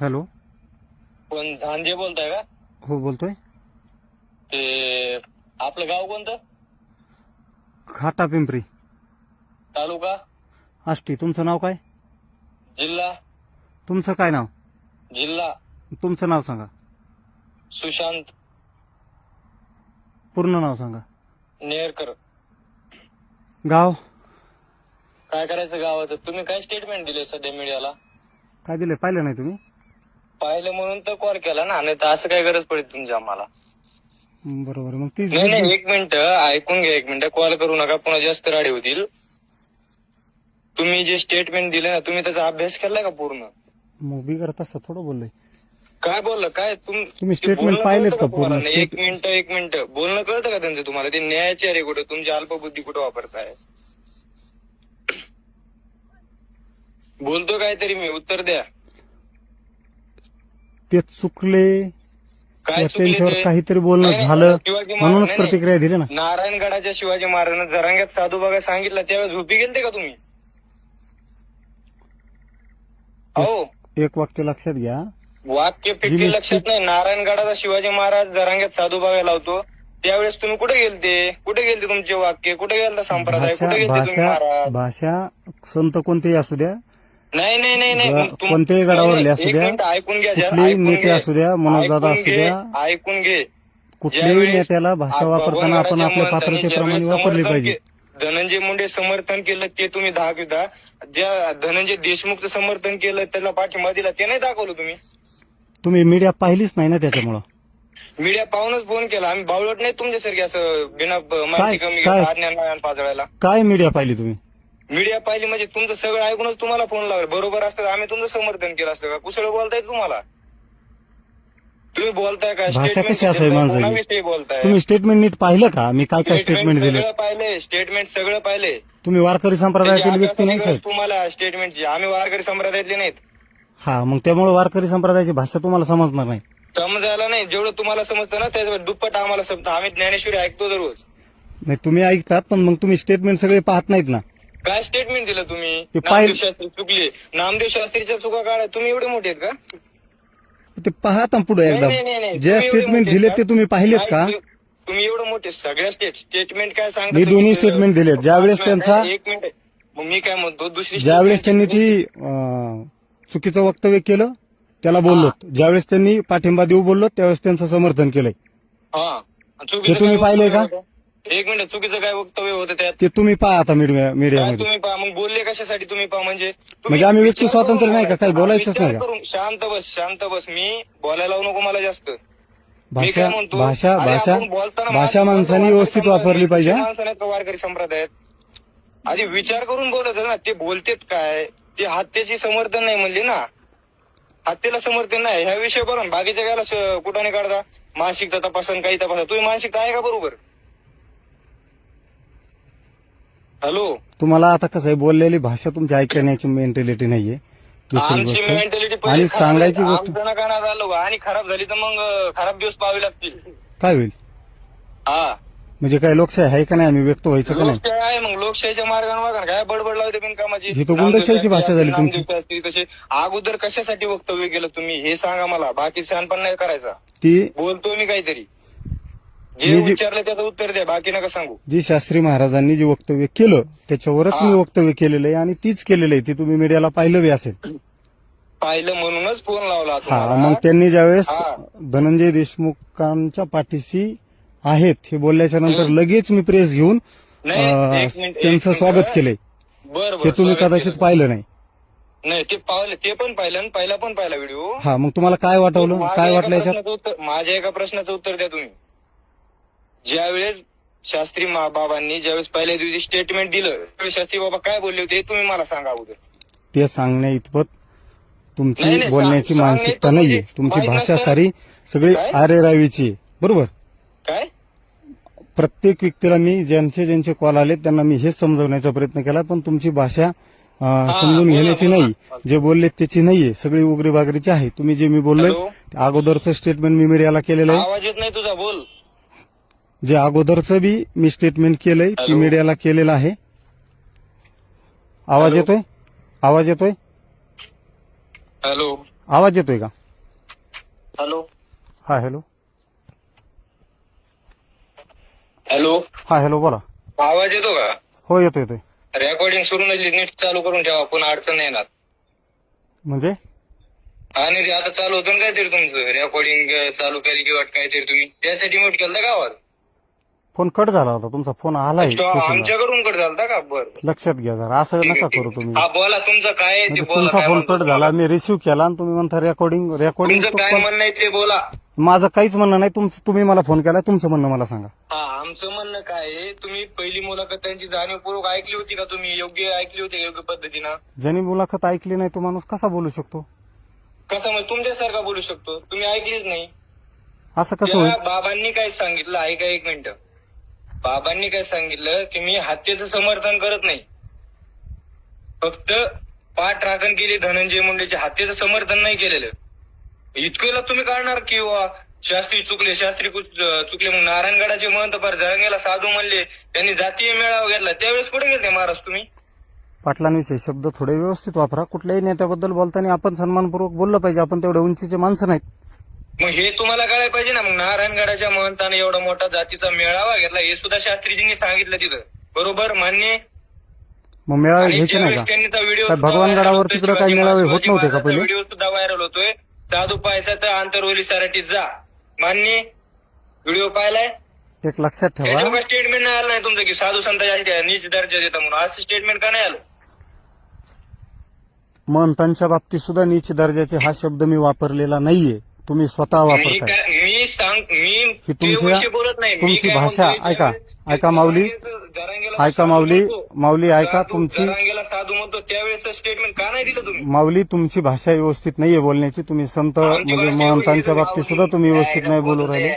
Hello. कोण धांजे बोलताय का? हो बोलतोय. ते आपलं गाव कोणतं? खाटा पिंपरी. तालुका? आष्टी तुमचं नाव काय? जिल्हा? तुमचं काय नाव? जिल्हा. तुमचं नाव सांगा. सुशांत. पूर्ण नाव सांगा. नेरकर. गाव? काय करायचं गावाचं? तुम्ही काय स्टेटमेंट दिले सध्या मीडियाला काय दिले? पाहिलं नाही तुम्ही? पाहिलं म्हणून तर कॉल केला ना नाही तर असं काय गरज पडेल तुमची आम्हाला? बरोबर मग ती नाही नाही एक मिनिट ऐकून घ्या एक मिनिट. कॉल करू नका पुन्हा जास्त राडे होतील. तुम्ही जे स्टेटमेंट दिले ना तुम्ही त्याचा अभ्यास केलाय का पूर्ण? मग तसं थोडं बोललोय काय बोललं? काय तुम तुम्ही ते statement बोलणं पाहिलेत कळतं का पूर्ण? पोरांना? एक मिनिट एक मिनिट. बोलणं कळतं का त्यांचं तुम्हाला? ते न्यायाचे आहे कुठे तुमची अल्पबुद्धी कुठे वापरताय? बोलतो काहीतरी मी उत्तर द्या. ते चुकले काय किंवा चुकले त्यांच्यावर ते? काहीतरी बोलणं नाही, झालं शिवाजी महाराज- म्हणूनच नाही, नाही. प्रतिक्रिया दिली ना. नारायणगडाच्या शिवाजी महाराजांना जरांग्यात साधू बघा सांगितलं त्यावेळेस झोपी गेलते का तुम्ही? हो एक वाक्य लक्षात घ्या. वाक्य जी मी- लक्षात नाही. नारायणगडाचा शिवाजी महाराज जरांग्यात साधू बघायला होतो त्यावेळेस तुम्ही कुठे गेलते? कुठे गेलते तुमचे वाक्य? कुठे गेलता संप्रदाय? भाषा कुठे गेलते तुम्ही भाषा महाराज? भाषा संत कोणतेही असू द्या नाही नाही नाही नाही. ग- मग तुम- कोणत्याही गडावरले नाही, असू एक द्या, मिनिट ऐकून घ्या जरा, कुठलेही ऐकून नेते घे. असू द्या, मनोजदादा ऐकून असू घे, द्या. ऐकून घे. कुठल्याही ज्यावेळेस नेत्याला भाषा वापरताना आपण भगवान आपल्या राजा पात्रतेप्रमाणे ज्यावेळेस वापरली समर्थन पाहिजे. के- धनंजय मुंडे समर्थन केलं ते तुम्ही दाखविता. ज्या धनंजय देशमुखचं समर्थन केलं त्याला पाठिंबा दिला ते नाही दाखवलं तुम्ही. तुम्ही मीडिया पाहिलीच नाही ना त्याच्यामुळं. मीडिया पाहूनच फोन केला. आम्ही बावळट नाही तुमच्यासारखे असं बिना ब- माहिती कमी काय? पाजळायला. काय मीडिया पाहिली तुम्ही? मीडिया पाहिली म्हणजे तुमचं सगळं ऐकूनच तुम्हाला फोन लावला. बरोबर असतं आम्ही तुमचं समर्थन केलं असतं का? कुसळ बोलताय तुम्हाला? तुम्ही बोलताय का? भाषा Statement कशी असावी देताय, माणसाची? कोणाविषयी बोलताय? तुम्ही स्टेटमेंट नीट पाहिलं का? मी काय काय स्टेटमेंट दिले? पाहिले. स्टेटमेंट सगळं पाहिले. तुम्ही वारकरी संप्रदायातील व्यक्ती नाही तुम्हाला स्टेटमेंटची आम्ही वारकरी संप्रदायातले नाहीत. हा मग त्यामुळे वारकरी संप्रदायाची भाषा तुम्हाला समजणार नाही. समजायला नाही. जेवढं तुम्हाला समजतं ना त्याच्या दुप्पट आम्हाला समजतं. आम्ही ज्ञानेश्वरी ऐकतो दररोज. नाही तुम्ही ऐकतात पण मग तुम्ही स्टेटमेंट सगळे पाहत नाहीत ना. काय स्टेटमेंट दिलं तुम्ही? ते नामदेव शास्त्री चुकले. नामदेव शास्त्रीच्या चुका काढा. तुम्ही एवढे मोठे आहेत का? ते पाहत पुढे नाही, एकदा. नाही, नाही, नाही. जे तुम्ही एवढे स्टेटमेंट मोठे दिले आहेत ते तुम्ही पाहिलेत नाही, का? तुम्ही- तुम्ही एवढं मोठे सगळ्या स्टेट स्टेटमेंट काय सांगता मी तुम्ही? दोन्ही statement दिलेत. ज्यावेळेस त्यांचा- एक मिनिट मग मी काय म्हणतो? दुसरी ज्यावेळेस statement त्यांनी ती अं, चुकीचं वक्तव्य केलं त्याला बोललो. ज्यावेळेस त्यांनी पाठिंबा देऊ बोललो त्यावेळेस त्यांचं समर्थन केलंय. हा. चुकीचं हे तुम्ही काय पाहिलंय का? होतं? एक मिनिट चुकीचं काय वक्तव्य होतं त्यात? ते तुम्ही पहा आता मीडिया काय मीडियामध्ये. तुम्ही पहा? मग बोलले कशासाठी तुम्ही पहा? म्हणजे तुम्ही म्हणजे आम्ही व्यक्ती विचार स्वातंत्र्य नाही का? काही बोलायचं. नाही का? शांत बस शांत बस. मी बोलायला लावू नको मला जास्त. मी भाषा काय म्हणतो? भाषा अरे भाषा आपण बोलताना भाषा माणसं माणसाने व्यवस्थित वापरली पाहिजे हा? माणसं नाहीत का वारकरी संप्रदायात आधी विचार करून बोलत ना ते बोलतेत काय? ते हत्येची समर्थन नाही म्हणले ना. हत्येला समर्थन नाही. ह्या विषय बरोबर बाकीच्या गायला कुठं नाही काढता? मानसिकता तपासन काही तपासा तुम्ही मानसिकता आहे का बरोबर? हॅलो. तुम्हाला आता कसं आहे बोललेली भाषा तुमची ऐकण्याची मेंटॅलिटी नाहीये. दुसरी आमची गोष्ट. मेंटॅलिटी आणि सांगायची गोष्ट आमचं नका ना झालं बा. आणि खराब झाली तर मग अं, खराब दिवस पाहावे लागतील. काय होईल? हा. म्हणजे काय लोकशाही आहे का नाही? आम्ही व्यक्त व्हायचं का नाही? लोकशाही आहे मग. लोकशाहीच्या मार्गाने ना, काय बडबड लावते बिनकामाची. ही तर गुंडशाहीची भाषा झाली तुमची. तसे अगोदर कशासाठी वक्तव्य केलं तुम्ही? हे सांगा मला. बाकी शहाणपण नाही करायचा. ती बोलतो मी काहीतरी. जे मी जी- विचारलं त्याचं उत्तर द्या बाकी नका सांगू जी शास्त्री महाराजांनी जे वक्तव्य केलं त्याच्यावरच हा. मी वक्तव्य केलेलं आहे आणि तीच केलेलं आहे ती तुम्ही मीडियाला पाहिलं बी असेल पाहिलं म्हणूनच फोन लावला हा तुम्हाला. मग त्यांनी ज्यावेळेस हा. धनंजय देशमुखांच्या पाठीशी आहेत हे बोलल्याच्या नंतर लगेच मी प्रेस घेऊन नाही, अं, एक मिनिट, एक त्यांचं मिनिट. स्वागत केलंय बरं हे बरं तुम्ही स्वागत कदाचित केलं. पाहिलं नाही नाही ते पाहिलं ते पण पाहिलं आणि पहिला पण पाहिला व्हिडिओ हा मग तुम्हाला काय वाटवलं माझ्या काय एका वाटलं याच्यात प्रश्नाचं उत्तर- माझ्या एका प्रश्नाचं उत्तर द्या तुम्ही ज्यावेळेस शास्त्री बाबांनी ज्यावेळेस पहिल्या दिवशी स्टेटमेंट दिलं त्यावेळेस शास्त्री बाबा काय बोलले होते हे तुम्ही मला सांगा अगोदर. ते सांगण्या इतपत नाही, तुमची नाही, बोलण्याची सांग- मानसिकता नाहीये. तुमची भाषा सारी सगळी काय? आरेरावीची आहे. बरोबर? काय? प्रत्येक व्यक्तीला मी ज्यांचे ज्यांचे कॉल आले त्यांना मी हेच समजवण्याचा प्रयत्न केला पण तुमची भाषा अं, समजून बोला, घेण्याची बोला. नाही. जे बोलले त्याची नाहीये. सगळी उगरी बागरीची आहे. तुम्ही जे मी बोललोय हॅलो? अगोदरचं स्टेटमेंट मी मीडियाला केलेलं आहे. आवाज येत नाही तुझा बोल. जे अगोदरचं बी मी स्टेटमेंट केलंय ती हॅलो? मीडियाला केलेलं आहे. आवाज? येतोय? आवाज येतोय? हॅलो आवाज येतोय का? हॅलो हा हॅलो हॅलो हा हॅलो बोला. आवाज येतो का? हो येतो येतोय. रेकॉर्डिंग सुरू नसली नीट चालू करून ठेवा पण अडचण नाही येणार. म्हणजे? आणि ते आता चालू होतं ना काहीतरी तुमचं रेकॉर्डिंग चालू केली किंवा काहीतरी तुम्ही त्यासाठी म्यूट केलं का आवाज? फोन कट झाला होता तुमचा फोन आलाय तो. आमच्याकडून कट झालता का? बरं लक्षात घ्या जरा असं नका करू तुम्ही. हा बोला तुमचं काय आहे ते म्हणजे बोला तुमचा काय फोन म्हणतो कट झाला मी रिसिव्ह केला आणि तुम्ही म्हणता रेकॉर्डिंग रेकॉर्डिंग तुमचं काय म्हणणं आहे ते बोला. माझं काहीच म्हणणं नाही तुमचं तुम्ही मला फोन केला तुमचं म्हणणं मला सांगा. हा आमचं म्हणणं काय आहे तुम्ही पहिली मुलाखत त्यांची जाणीवपूर्वक ऐकली होती का तुम्ही? योग्य ऐकली होती का योग्य पद्धतीनं? ज्यांनी मुलाखत ऐकली नाही तो माणूस कसा बोलू शकतो? कसं म्हणजे तुमच्यासारखा बोलू शकतो? तुम्ही ऐकलीच नाही. असं कसं होईल? बाबांनी काय सांगितलं? ऐका एक मिनिट. बाबांनी काय सांगितलं की मी हत्येचं समर्थन करत नाही. फक्त पाठ राखण केली धनंजय मुंडेच्या हत्येचं समर्थन नाही केलेलं. इतक्याला तुम्ही काढणार की शास्त्री चुकले शास्त्री चुकले मग नारायणगडाचे महंत पार जरंगेला साधू म्हणले त्यांनी जातीय मेळावा घेतला त्यावेळेस कुठे गेले महाराज तुम्ही? पाटलांविषयी शब्द थोडे व्यवस्थित वापरा. कुठल्याही नेत्याबद्दल बोलताना आपण सन्मानपूर्वक बोललं पाहिजे आपण तेवढे उंचीचे माणसं नाहीत. मग हे तुम्हाला कळायला पाहिजे ना मग नारायणगडाच्या महंताने एवढा मोठा जातीचा मेळावा घेतला हे सुद्धा शास्त्रीजींनी सांगितलं तिथं. बरोबर मान्य? मग मेळावे आणि घ्यायचे नाही ज्यावेळेस का त्यांनी तो व्हिडिओ होतोय, तिकडं काही मेळावे होत नव्हते का पहिले? व्हिडिओ सुद्धा व्हायरल होतोय. साधू पाहायचा तर आंतरवली सराटीत जा. मान्य? व्हिडिओ पाहिलाय? एक लक्षात ठेवा. स्टेटमेंट नाही आलं नाही तुमचं की साधू संतांच्या नीच दर्जा देता म्हणून. असं स्टेटमेंट का नाही आलं? महंतांच्या बाबतीत सुद्धा नीच दर्जाचे हा शब्द मी वापरलेला नाहीये. तुम्ही स्वतः मी वापरताय. काय मी सांग मी ही ते तुमच्या- विषय बोलत नाही. मी तुमची काय भाषा म्हणतोय, ऐका ऐका माऊली. जरांगेला ऐका साधू माऊली म्हणतो, माऊली ऐका साधू- तुमची जरांगेला साधू म्हणतो त्यावेळेस स्टेटमेंट का नाही दिलं तुम्ही? माऊली तुमची भाषा व्यवस्थित नाहीये बोलण्याची. तुम्ही संत आमची म्हणजे भाषा महंतांच्या एवढी बाबतीत सुद्धा तुम्ही व्यवस्थित नाही बोलू राहिले?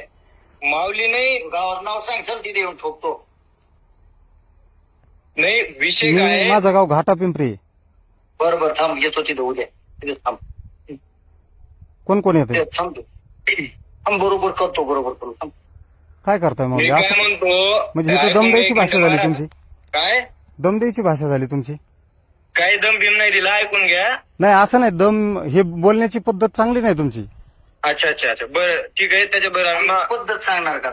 माऊली नाही गावात नाव सांग चल तिथे येऊन ठोकतो. नाही विषय मी काय आहे? माझं गाव घाटा पिंपरी. बरं बरं थांब येतो तिथे उद्या. तिथे थांब. कोण कोण येते तिथे थांब. तू. थांब बरोबर करतो बरोबर करतो. थांब. काय करताय मी माऊली काय असं म्हणतो म्हणजे इथं ऐकून दम द्यायची भाषा झाली. तुमची. काय? दम द्यायची भाषा झाली तुमची. काय दम भीम नाही दिला ऐकून घ्या. नाही असं नाही दम हे बोलण्याची पद्धत चांगली नाही तुमची. अच्छा अच्छा अच्छा. बरं ठीक आहे त्याच्या बरं. पद्धत सांगणार का?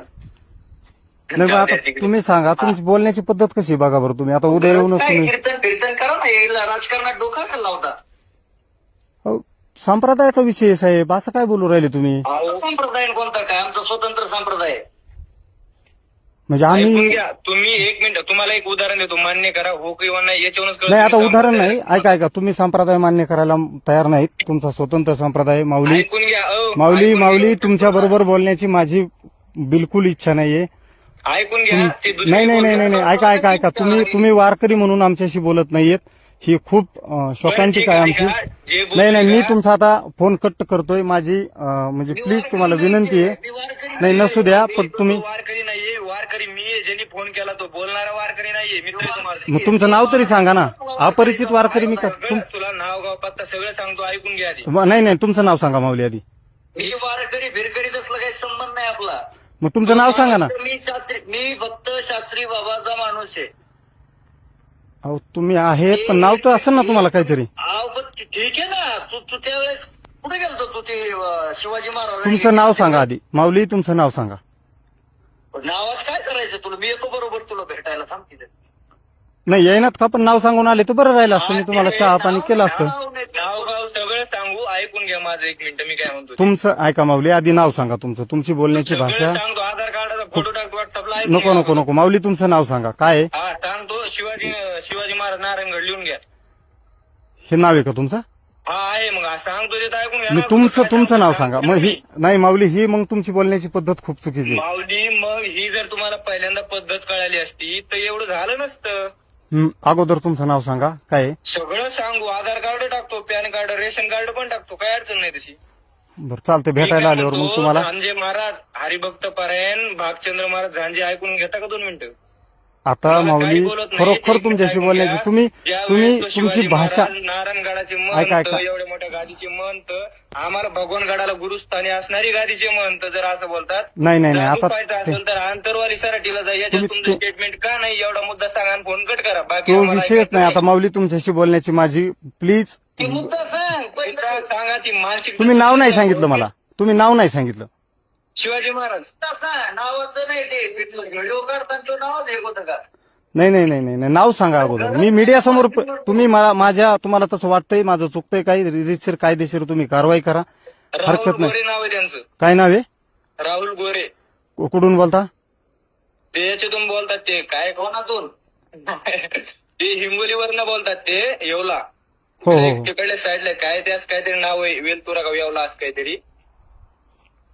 नाही मग आता तुम्ही सांगा तुमची बोलण्याची पद्धत कशी आहे? बघा बरं तुम्ही. आता उद्या येऊनच काय तुम्ही कीर्तन कीर्तन करा ना राजकारणात डोका का लावता? संप्रदायाचा विषय आहे साहेब असं काय बोलू राहिले तुम्ही? संप्रदाय कोणता काय? आमचा स्वतंत्र संप्रदाय आहे. म्हणजे ऐकून आम्ही घ्या तुम्ही एक मिनिट तुम्हाला एक उदाहरण देतो मान्य करा हो किंवा नाही याच्यावरूनच कळतं नाही आता तुम्ही उदाहरण संप्रदाय- नाही. ऐका ऐका तुम्ही संप्रदाय मान्य करायला तयार नाहीत. तुमचा स्वतंत्र संप्रदाय माऊली. ऐकून घ्या अहो, माऊली ऐकून माऊली घ्या. तुमच्या बरोबर बोलण्याची माझी बिलकुल इच्छा नाहीये. ऐकून घ्या तुम- ते दुसरी नाही नाही नाही नाही. ऐका ऐका ऐका. तुम्ही तुम्ही वारकरी म्हणून आमच्याशी बोलत नाहीयेत. ही खूप अं, शोकांतिक आहे आमची. नाही नाही मी? तुमचा आता फोन कट करतोय. माझी अं, म्हणजे मी प्लीज तुम्हाला विनंती आहे. मी नाही नसू द्या मी पण तुम्ही वारकरी नाहीये. वारकरी मी आहे ज्यांनी फोन केला तो बोलणारा वारकरी नाहीये. तुम्हाला मग तुमचं नाव तरी सांगा ना. अपरिचित वारकरी मी कसं तुम- तुला नाव गाव पत्ता सगळं सांगतो ऐकून घ्या आधी. नाही नाही तुमचं नाव सांगा माऊली आधी. मी वारकरी भिरकरी तसलं काही संबंध नाही आपला. मग तुमचं नाव सांगा ना. मी शास्त्री मी फक्त शास्त्री बाबाचा माणूस आहे. अहो तुम्ही आहेत पण नाव तर असेल ना तुम्हाला काहीतरी. अहो, पण ते- ठीक आहे ना. तू तू त्यावेळेस कुठे गेलतो तू ते अं, शिवाजी महाराज? तुमचं नाव सांगा आधी. माऊली तुमचं नाव सांगा. नावाच काय करायचं तुला? मी येतो बरोबर तुला भेटायला. थांब तिथे नाही येईनात का? पण नाव सांगून आले तर बरं राहिलं असतं. मी तुम्हाला चहा पाणी केलं असतं. नाव नाही, नाव गाव सगळं सांगू. ऐकून घ्या माझं एक मिनिट. मी काय म्हणतो ते. तुमचं ऐका माऊली आधी नाव सांगा तुमचं. तुमची बोलण्याची सगळं भाषा. सांगतो. आधार कार्डाचा फोटो टाकतो व्हॉट्सअपला ऐकून नको. नको नको. माऊली तुमचं नाव सांगा. काय आहे? हा सांगतो. शिवाजी शिवाजी महाराज नारायणगड लिहून घ्या. हे नाव आहे का तुमचं? हा आहे मग. हा सांगतो ते तर ऐकून घ्या. मी ना. तुमचं तुमचं नाव सांगा. मग ही नाही माऊली ही मग तुमची बोलण्याची पद्धत खूप चुकीची आहे. माऊली मग ही जर तुम्हाला पहिल्यांदा पद्धत कळाली असती तर एवढं झालं नसतं. हं, अगोदर तुमचं नाव सांगा. काय आहे? सगळं सांगू. आधार कार्ड टाकतो पॅन कार्ड रेशन कार्ड पण टाकतो. काय अडचण नाही तशी. बरं चालते भेटायला आल्यावर मग तुम्हाला. झांजे महाराज हरिभक्त पारायण भागचंद्र महाराज झांजे ऐकून घेता का दोन मिनिटं? आता मला माऊली. खरोखर तुमच्याशी बोलण्याची तुम्ही तुम्ही तुमची भाषा नारायणगडाचे ऐका, ऐका. एवढ्या मोठ्या गादीचे महंत आम्हाला भगवानगडाला गुरुस्थानी असणारी गादीचे महंत जर असं बोलतात नाही नाही नाही आता ते- असेल तर आंतरवाली सराठीला जा याच्यात तुम्ही- तुमचं स्टेटमेंट का नाही एवढा मुद्दा सांगा आणि फोन कट करा. बाकी तो आम्हाला विषयच ऐकायचं नाही. आता माऊली तुमच्याशी बोलण्याची माझी प्लीज ती मुद्दा सांग- ती मानसिक तुम्ही नाव नाही सांगितलं मला. तुम्ही नाव नाही सांगितलं. शिवाजी महाराज. नावाचं नाही ते. व्हिडिओ काढताना तो नावच होतं का? नाही नाही नाही नाही नाही. नाव सांगा अगोदर. मी मीडिया समोर प- तुम्ही मला माझ्या तुम्हाला तसं वाटतंय माझं चुकतंय काही. रितशीर कायदेशीर तुम्ही कारवाई करा. राहुल हरकत नाही. गोरे नाव आहे त्यांचं. काय नाव आहे? राहुल गोरे. कु- कुठून बोलता? ते याच्यातून बोलतात ते. काय कोणातून? ते हिंगोलीवरनं बोलतात ते येवला. हो, हो, हो. तिकडल्या साईडला काय ते असं काहीतरी नाव आहे वेलतुरा का येवला असं काहीतरी.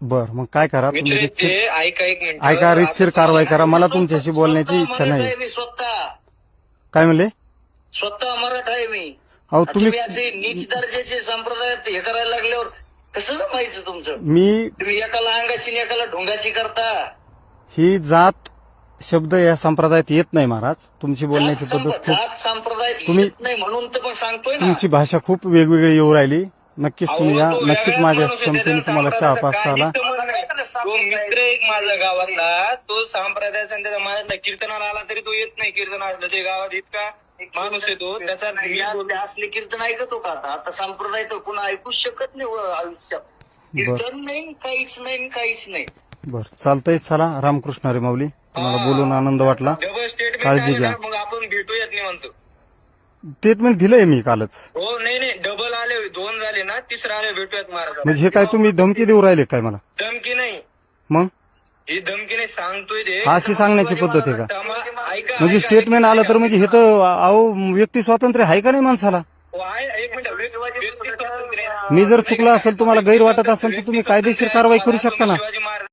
बर मग काय करा तुम्ही? मित्र रितशीर ते ऐका एक मिनिट. ऐका रितशीर कारवाई करा. मला तुमच्याशी बोलण्याची स्वतः इच्छा मराठा नाही आहे मी स्वतः. काय म्हणले? स्वतः मराठा आहे मी. अहो तुम्ही तुम्ही असे नीच दर्जाचे संप्रदाय हे करायला लागल्यावर कसं जमायचं तुमचं? मी तुम्ही एकाला अंगाशी आणि एकाला ढोंगाशी करता. ही जात शब्द या संप्रदायात येत नाही महाराज. तुमची बोलण्याची जात पद्धत संप- खूप संप्रदाय तुम्ही- येत नाही म्हणून तर पण सांगतोय ना. तुमची भाषा खूप वेगवेगळी येऊ राहिली. नक्कीच तुम्ही या अहो, तो नक्कीच माझ्या माणूस आहे, क्षमतेने तुम्हाला चहा आला. काही नाही. तो मित्र एक माझा गावातला. तो संप्रदायाचा आणि त्याचा माझ्या कीर्तनाला आला तरी तो येत नाही. कीर्तन असलं ते गावात इतका माणूस आहे तो. त्याचा नाही, या- ते असले कीर्तन ऐकतो का आता? आता संप्रदाय तर पुन्हा ऐकूच शकत नाही व आयुष्यात. कीर्तन नाही काहीच नाही काहीच नाही. बर चालतंय चला. रामकृष्ण रे माऊली. तुम्हाला बोलून आनंद वाटला डबल स्टेटमेंट काळजी घ्या. ना, मग आपण भेटू येत नाही म्हणतो स्टेटमेंट दिलंय मी कालच हो नाही नाही डबल आले दोन झाले ना तिसरा आले भेटूयात महाराज म्हणजे हे काय तुम्ही धमकी देऊ राहिले काय मला धमकी नाही मग ही धमकी नाही सांगतोय ते हा, अशी सांगण्याची पद्धत आहे का? ऐका म्हणजे ऐका, स्टेटमेंट आलं तर म्हणजे हे तर अहो व्यक्ती स्वातंत्र्य आहे का नाही माणसाला हो, आहे, एक मिनिट व्यक्ती स्वातंत्र्य आहे. मी जर चुकला असेल तुम्हाला गैर वाटत असेल तर तुम्ही कायदेशीर कारवाई करू शकता ना शिवाजी महाराज